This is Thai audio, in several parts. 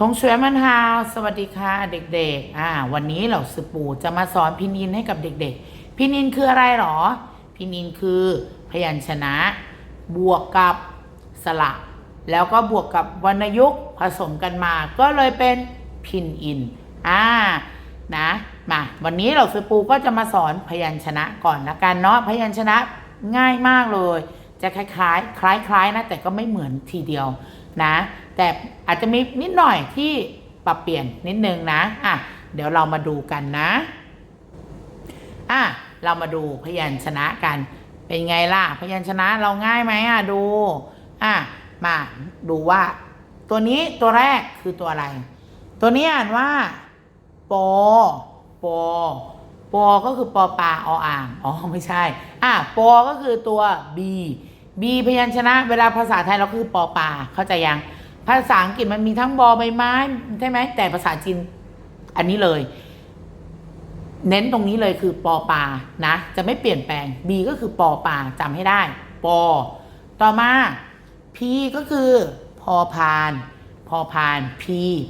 ทงสวยมันฮาวสวัสดีค่ะเด็กๆ อ่า วันนี้เราสปูจะมาสอนพินินให้กับเด็กๆ พินินคืออะไรหรอ พินินคือพยัญชนะ บวกกับสระแล้วก็บวกกับวรรณยุกต์ผสมกันมา ก็เลยเป็นพินอิน อ่า นะ มา วันนี้เราสปูก็จะมาสอนพยัญชนะก่อนละกันเนาะ พยัญชนะง่ายมากเลย จะคล้ายๆ คล้ายๆนะแต่ก็ไม่เหมือนทีเดียวนะ แต่อาจจะมีนิดหน่อยที่ปรับเปลี่ยนนิดนึงนะอะเดี๋ยวเรามาดูกันนะอะเรามาดูพยัญชนะกัน เป็นไงล่ะ พยัญชนะเราง่ายไหมอะดูอะมาดูว่า ตัวนี้ตัวแรกคือตัวอะไร ตัวนี้อ่านว่าปอปอปอก็คือปอปลาออ่างอ๋อไม่ใช่อะปอก็คือตัว b b พยัญชนะ เวลาภาษาไทยเราคือปอปลาเข้าใจยัง ภาษาอังกฤษมันมีทั้งบอใบไม้ใช่ไหมแต่ภาษาจีนอันนี้เลย เน้นตรงนี้เลยคือปอปานะ จะไม่เปลี่ยนแปลง b ก็คือปอปาจำให้ได้ ปอ ต่อมา p ก็คือพอพานพอพาน p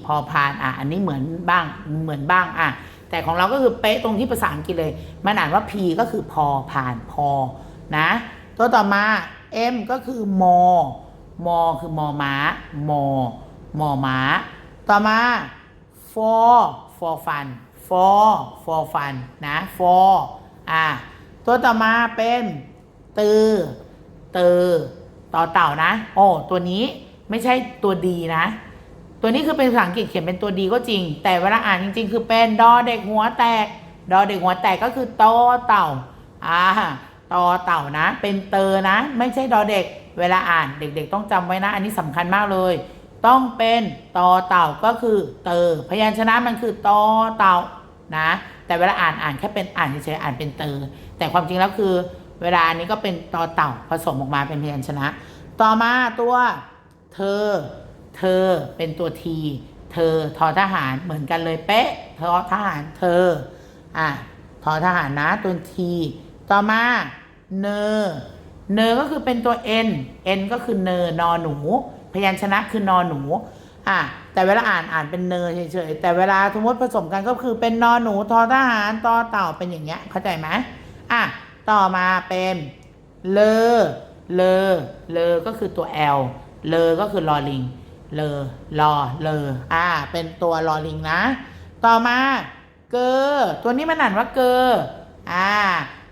พอพานอะอันนี้เหมือนบ้างเหมือนบ้างอะแต่ของเราก็คือเป๊ะตรงที่ภาษาอังกฤษเลยมันอ่านว่า p ก็คือพอพานพอนะ ตัวต่อมา m ก็คือมอ มอคือมอม้ามอมอม้า ต่อมา for for fun for for fun นะ for อะตัวต่อมาเป็นตือตือต่อเต่านะโอ้ตัวนี้ไม่ใช่ตัวดีนะ ตัวนี้คือเป็นภาษาอังกฤษเขียนเป็นตัวดีก็จริง แต่เวลาอ่านจริง ๆ คือเป็นดอเด็กหัวแตก ดอเด็กหัวแตกก็คือตอเต่าอ่าตอเต่านะ เป็นเตอนะ ไม่ใช่ดอเด็ก เวลาอ่านเด็กๆ ต้องจำไว้นะ อันนี้สำคัญมากเลย ต้องเป็นตอเต่าก็คือเตอพยัญชนะมันคือตอเต่านะ แต่เวลาอ่านอ่านแค่เป็นอ่านเฉยๆอ่านเป็นเตอแต่ความจริงแล้วคือ เวลาอันนี้ก็เป็นตอเต่าผสมออกมาเป็นพยัญชนะ ต่อมาตัวเธอ เธอเป็นตัวทีเธอทอทหารเหมือนกันเลยเป๊ะทอทหารเธออะทอทหารนะตัวทีต่อมาเนอ เนอก็คือเป็นตัว n n ก็คือเนอนอหนู พยัญชนะคือนอหนูอะแต่เวลาอ่านอ่านเป็นเนอเฉยๆแต่เวลาสมมติผสมกันก็คือเป็นนอหนูทอทหารตอเต่าเป็นอย่างเงี้ยเข้าใจไหมอะต่อมาเป็นเลอเลอเลอก็คือตัว L เลอก็คือลอลิง เลอลอเลออ่า เป็นตัวลอลิงนะ ต่อมา เกอ ตัวนี้มันอ่านว่าเกอ อ่า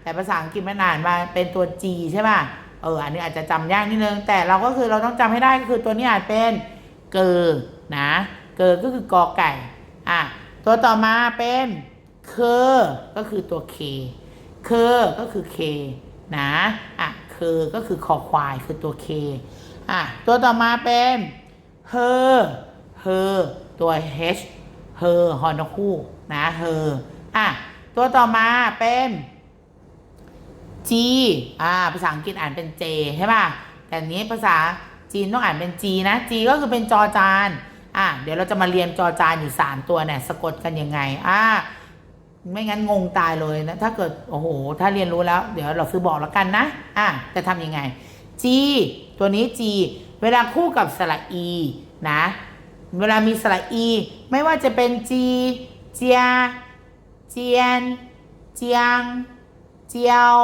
แต่ภาษาอังกฤษมันอ่านมาเป็นตัว G ใช่ป่ะเอออันนี้อาจจะจำยากนิดนึง แต่เราก็คือเราต้องจำให้ได้ก็คือตัวนี้อ่านเป็นเกอนะเกอก็คือกอไก่อะตัวต่อมาเป็นเคอก็คือตัว K เคอก็คือ K นะอะเคอก็คือคอควายคือตัว K อะตัวต่อมาเป็นเฮอเฮอตัว H เฮอฮอนคูนะเฮออะตัวต่อมาเป็น G อ่าภาษาอังกฤษอ่านเป็น J ใช่ป่ะ แต่อันนี้ภาษาจีนต้องอ่านเป็น G นะ G ก็คือเป็นจอจาน อะเดี๋ยวเราจะมาเรียนจอจานอยู่ 3 ตัวเนี่ยสะกดกันยังไง อ่า ไม่งั้นงงตายเลยนะ ถ้าเกิด โอ้โห ถ้าเรียนรู้แล้ว เดี๋ยวเราซื้อบอกแล้วกันนะ อะจะทำยังไง G ตัวนี้ G เวลาคู่กับสระ E นะ เวลามีสระ E ไม่ว่าจะเป็น G เจียเจียน เจียง เจียว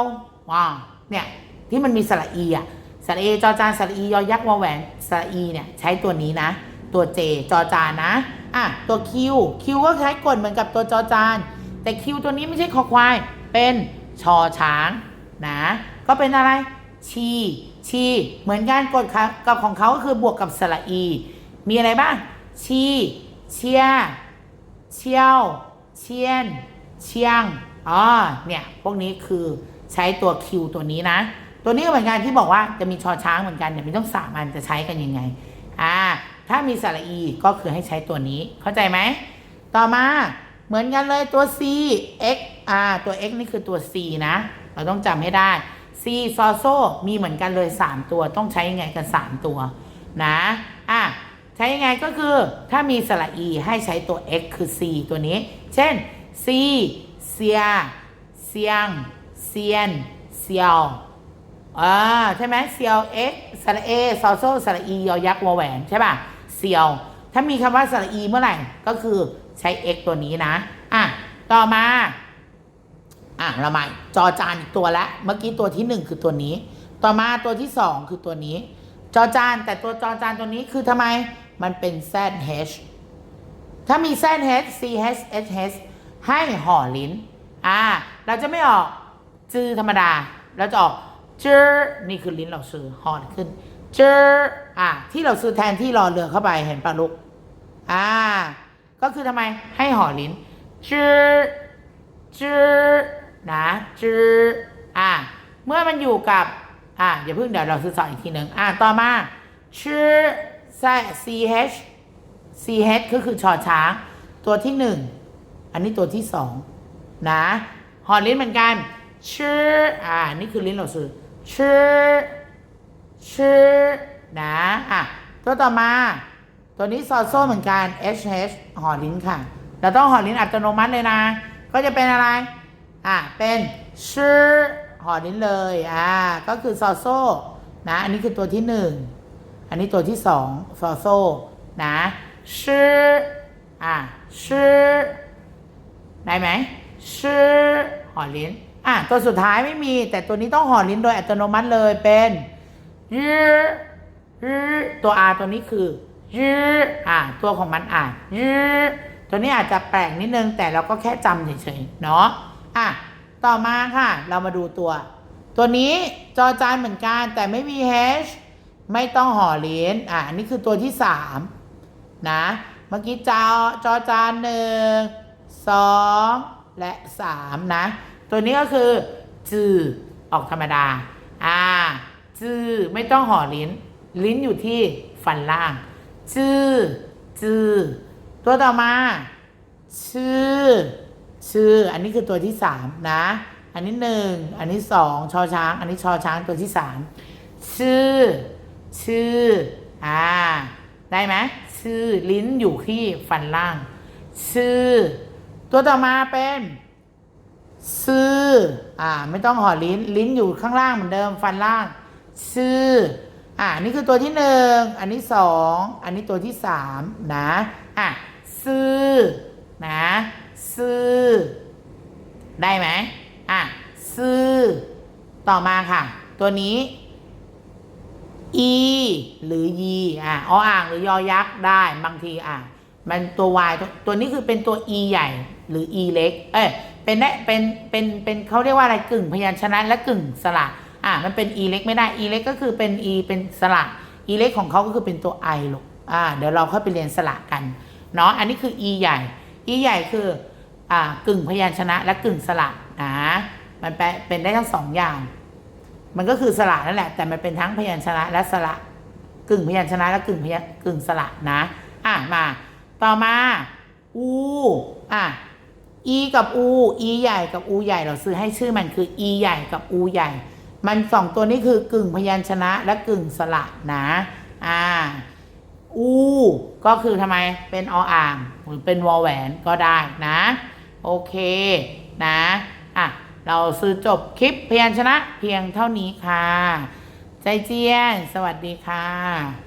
ว้าเนี่ยที่มันมีสระอีอะสระเอจอจานสระอียอยักษ์วอแหวนสระอีเนี่ยใช้ตัวนี้นะ ตัวเจจอจานนะอะตัวคิวคิวก็ใช้กดเหมือนกับตัวจอจาน แต่คิวตัวนี้ไม่ใช่คอควาย เป็นชอช้างนะก็เป็นอะไรชีชีเหมือนกันกดกับของเขาก็คือบวกกับสระอี มีอะไรบ้างชีเชียเชี่ยว เชียน เชียง อ๋อเนี่ยพวกนี้คือใช้ตัวคิวตัวนี้นะ ตัวนี้ก็เหมือนกันที่บอกว่าจะมีชอช้างเหมือนกันเนี่ยมีต้องสามอันจะใช้กันยังไงอ่าถ้ามีสระอีก็คือให้ใช้ตัวนี้เข้าใจไหมต่อมาเหมือนกันเลยตัว c x อ่าตัว x นี่คือตัว c นะ เราต้องจำให้ได้ c ซอโซมีเหมือนกันเลย 3 ตัวต้องใช้ยังไงกัน 3 ตัวนะอะใช้ยังไงก็คือถ้ามีสระ e ให้ใช้ตัว x คือ c ตัวนี้ เช่น c เซีย เซียง เซียน เซียวอ่าใช่ไหมเซียว x สระ a ซอโซสระ e ยอยักษ์วอแหวนใช่ป่ะเซียว ถ้ามีคำว่าสระอีเมื่อไหร่ก็คือใช้ x ตัวนี้นะ อะ ต่อมา อะเราใหม่จอจานอีกตัวละเมื่อกี้ตัวที่หนึ่งคือตัวนี้ ต่อมาตัวที่สองคือตัวนี้ จอจานแต่ตัวจอจานตัวนี้คือทำไม มันเป็น zh ถ้ามี zh ch sh ให้ห่อลิ้น อ่า เราจะไม่ออกจือธรรมดา เราจะออกเจอนี่คือลิ้นเราซื้อห่อขึ้น เจออ่า ที่เราซื้อแทนที่รอเรือเข้าไปเห็นปะลูกอ่า ก็คือทำไมให้ห่อลิ้นเจอเจอนะเจออ่า เมื่อมันอยู่กับ อ่าอย่าเพิ่งเดี๋ยวเราซื้อสอนอีกทีหนึ่งอ่าต่อมาชื่อ ch ch ก็คือชอช้าง ตัวที่หนึ่ง อันนี้ตัวที่สองนะหอลิ้นเหมือนกันชื่ออ่านี่คือลิ้นเราซื้อชื่อชื่อนะอะตัวต่อมาตัวนี้ซอโซ่เหมือนกัน h h หอลิ้นค่ะ เราต้องหอลิ้นอัตโนมัติเลยนะ ก็จะเป็นอะไร อะ เป็นชื่อหอลิ้นเลย อ่า ก็คือซอโซ่ นะ อันนี้คือตัวที่หนึ่ง อันนี้ตัวที่สองซอโซ่ นะชื่ออะชื่อ ได้ไหมชื่อห่อลิ้นอะตัวสุดท้ายไม่มี แต่ตัวนี้ต้องห่อลิ้นโดยอัตโนมัติเลยเป็นยือยืตัว R ตัวนี้คือยืออะตัวของมันอะยือตัวนี้อาจจะแปลกนิดนึง แต่เราก็แค่จำเฉยๆเนาะอะต่อมาค่ะ เรามาดูตัว ตัวนี้จอจานเหมือนกัน แต่ไม่มี H ไม่ต้องห่อลิ้นอะอันนี้คือตัวที่สามนะ เมื่อกี้จอจอจานหนึ่ง สองและสามนะ ตัวนี้ก็คือ จือ ออกธรรมดา อ่า จือ ไม่ต้องห่อลิ้น ลิ้นอยู่ที่ฟันล่าง จือ จือ ตัวต่อมา ชื่อ ชื่อ อันนี้คือตัวที่สามนะ อันนี้หนึ่งอันนี้สองชอช้าง อันนี้ชอช้างตัวที่สามชื่อ ชื่อ อ่า ได้ไหมชื่อ ลิ้นอยู่ที่ฟันล่าง ชื่อ ตัวต่อมาเป็นซื่ออ่าไม่ต้องห่อลิ้นลิ้นอยู่ข้างล่างเหมือนเดิมฟันล่าง ซื่ออ่านี่คือตัวที่หนึ่งอันนี้สองอันนี้ตัวที่สามนะอะซื่อนะซื่อได้ไหมอะซื่อต่อมาค่ะ ตัวนี้ e หรือ y อะออ่างหรือยอยักษ์ได้บางทีอะ มันตัว y ตัวตัวนี้คือเป็นตัว e ใหญ่หรือ e เล็ก เอ้ย เป็นได้เป็น เป็น เป็นเขาเรียกว่าอะไรกึ่งพยัญชนะและกึ่งสระ อะ มันเป็น e เล็กไม่ได้ e เล็กก็คือเป็น e เป็นสระ e เล็กของเขาก็คือเป็นตัว i ลูก อ่า เดี๋ยวเราค่อยไปเรียนสระกัน เนาะ อันนี้คือ e ใหญ่ e ใหญ่คือ อ่า กึ่งพยัญชนะและกึ่งสระนะ มันแปลเป็นได้ทั้งสองอย่าง มันก็คือสระนั่นแหละ แต่มันเป็นทั้งพยัญชนะและสระ กึ่งพยัญชนะและกึ่งพยัญกึ่งสระนะ อะ มา ต่อมา อู อะ e กับ u e ใหญ่กับ u ใหญ่เราซื้อให้ชื่อมันคือ e ใหญ่กับ u ใหญ่ มันสองตัวนี้คือกึ่งพยัญชนะและกึ่งสระนะ อ่า อู ก็คือทำไมเป็นออ่างหรือเป็นวอแหวนก็ได้นะ โอเคนะ อะ เราซื้อจบคลิปพยัญชนะเพียงเท่านี้ค่ะ ใจเจียน สวัสดีค่ะ